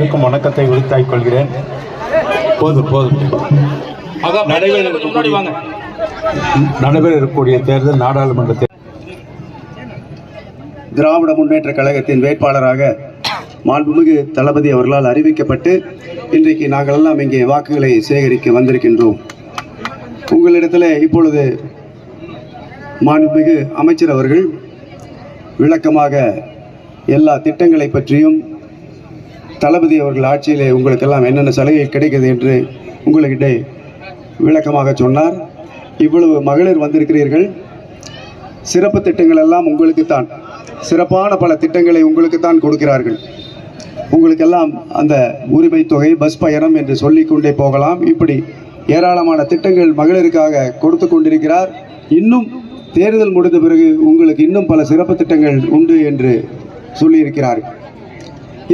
அனைவருக்கும் வணக்கத்தை உரித்தாய் கொள்கிறேன். போதும் போதும். நடைபெற இருக்கக்கூடிய நடைபெற இருக்கக்கூடிய தேர்தல் நாடாளுமன்ற தேர்தல். திராவிட முன்னேற்ற கழகத்தின் வேட்பாளராக மாண்புமிகு தளபதி அவர்களால் அறிவிக்கப்பட்டு இன்றைக்கு நாங்கள் எல்லாம் இங்கே வாக்குகளை சேகரிக்க வந்திருக்கின்றோம். உங்களிடத்தில் இப்பொழுது மாண்புமிகு அமைச்சர் அவர்கள் விளக்கமாக எல்லா திட்டங்களை பற்றியும் தளபதி அவர்கள் ஆட்சியிலே உங்களுக்கெல்லாம் என்னென்ன சலுகை கிடைக்குது என்று உங்கள்கிட்ட விளக்கமாக சொன்னார். இவ்வளவு மகளிர் வந்திருக்கிறீர்கள். சிறப்பு திட்டங்கள் எல்லாம் உங்களுக்குத்தான். சிறப்பான பல திட்டங்களை உங்களுக்குத்தான் கொடுக்கிறார்கள். உங்களுக்கெல்லாம் அந்த உரிமை தொகை பஸ் பயணம் என்று சொல்லிக்கொண்டே போகலாம். இப்படி ஏராளமான திட்டங்கள் மகளிருக்காக கொடுத்து கொண்டிருக்கிறார். இன்னும் தேர்தல் முடிந்த பிறகு உங்களுக்கு இன்னும் பல சிறப்பு திட்டங்கள் உண்டு என்று சொல்லியிருக்கிறார்கள்.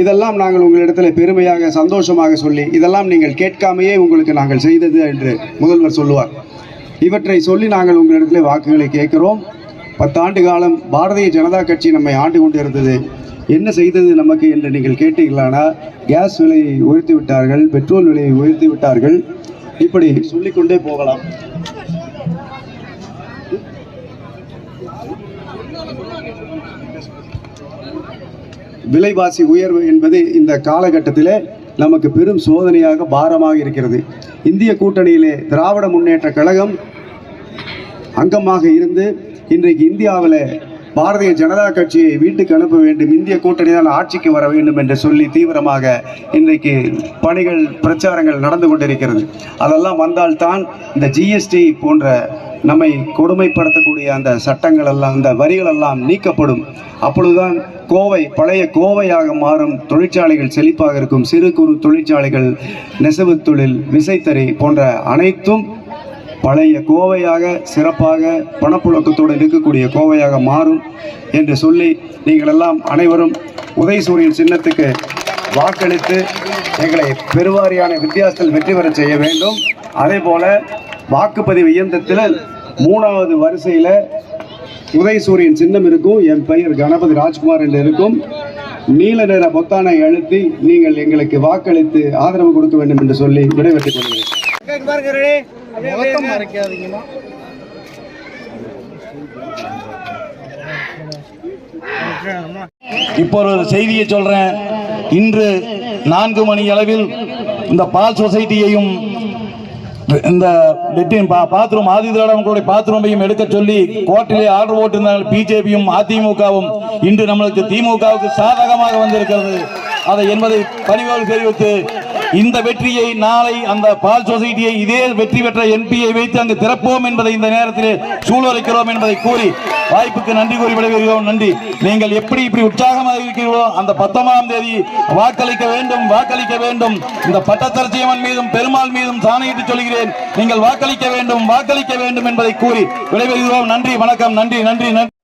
இதெல்லாம் நாங்கள் உங்களிடத்தில் பெருமையாக சந்தோஷமாக சொல்லி இதெல்லாம் நீங்கள் கேட்காமையே உங்களுக்கு நாங்கள் செய்தது என்று முதல்வர் சொல்லுவார். இவற்றை சொல்லி நாங்கள் உங்களிடத்தில் வாக்குகளை கேட்கிறோம். பத்தாண்டு காலம் பாரதிய ஜனதா கட்சி நம்மை ஆண்டு கொண்டிருந்தது. என்ன செய்தது நமக்கு என்று நீங்கள் கேட்டீர்களானா? கேஸ் விலையை உயர்த்தி விட்டார்கள் பெட்ரோல் விலையை உயர்த்தி விட்டார்கள். இப்படி சொல்லிக்கொண்டே போகலாம். விலைவாசி உயர்வு என்பது இந்த காலகட்டத்தில் நமக்கு பெரும் சோதனையாக பாரமாக இருக்கிறது. இந்திய கூட்டணியிலே திராவிட முன்னேற்ற கழகம் அங்கமாக இருந்து இன்றைக்கு இந்தியாவில் பாரதிய ஜனதா கட்சியை வீட்டுக்கு அனுப்ப வேண்டும் இந்திய கூட்டணி தான் ஆட்சிக்கு வர வேண்டும் என்று சொல்லி தீவிரமாக இன்றைக்கு பணிகள் பிரச்சாரங்கள் நடந்து கொண்டிருக்கிறது. அதெல்லாம் வந்தால்தான் இந்த ஜிஎஸ்டி போன்ற நம்மை கொடுமைப்படுத்தக்கூடிய அந்த சட்டங்கள் எல்லாம் அந்த வரிகள் எல்லாம் நீக்கப்படும். அப்பொழுதுதான் கோவை பழைய கோவையாக மாறும் தொழிற்சாலைகள் செழிப்பாக இருக்கும். சிறு குறு தொழிற்சாலைகள் நெசவு தொழில் விசைத்தறி போன்ற அனைத்தும் பழைய கோவையாக சிறப்பாக பணப்புழக்கத்தோடு இருக்கக்கூடிய கோவையாக மாறும் என்று சொல்லி நீங்கள் எல்லாம் அனைவரும் உதயசூரியன் சின்னத்துக்கு வாக்களித்து எங்களை பெருவாரியான வித்தியாசத்தில் வெற்றி பெறச் செய்ய வேண்டும். அதே போல வாக்குப்பதிவு இயந்திரத்தில் மூணாவது வரிசையில் உதயசூரியன் சின்னம் இருக்கும். என் பெயர் கணபதி ராஜ்குமார் என்று இருக்கும். நீல நிற பொத்தானை அழுத்தி நீங்கள் எங்களுக்கு வாக்களித்து ஆதரவு கொடுக்க வேண்டும் என்று சொல்லி விடைபெற்றுக் கொள்கிறேன். இப்போ ஒரு செய்தியை சொல்றேன். இன்று நான்கு மணி அளவில் இந்த பால் சொசைட்டியையும் இந்த லெட்டின் பா பாத்ரூம் ஆதிதிராடவங்களுடைய பாத்ரூமையும் எடுக்க சொல்லி கோர்ட்டிலே ஆர்டர் போட்டிருந்தார்கள் பிஜேபியும் அதிமுகவும். இன்று நம்மளுக்கு திமுகவுக்கு சாதகமாக வந்திருக்கிறது. அதை என்பதை பணிவோடு தெரிவித்து இந்த வெற்றியை நாளை அந்த பால் சொசைட்டியை இதே வெற்றி பெற்ற எம்பியை வைத்து அங்கு திறப்போம் என்பதை இந்த நேரத்தில் சூழ்நிலைக்கிறோம் என்பதை கூறி வாய்ப்புக்கு நன்றி கூறி விடைபெறுகிறோம். நன்றி. நீங்கள் எப்படி இப்படி உற்சாகமாக இருக்கிறீர்களோ அந்த பத்தொன்பதாம் தேதி வாக்களிக்க வேண்டும் வாக்களிக்க வேண்டும். இந்த பட்டத்தரசியம்மன் மீதும் பெருமாள் மீதும் சாணையிட்டு சொல்கிறேன். நீங்கள் வாக்களிக்க வேண்டும் வாக்களிக்க வேண்டும் என்பதை கூறி விடைபெறுகிறோம். நன்றி வணக்கம். நன்றி நன்றி நன்றி.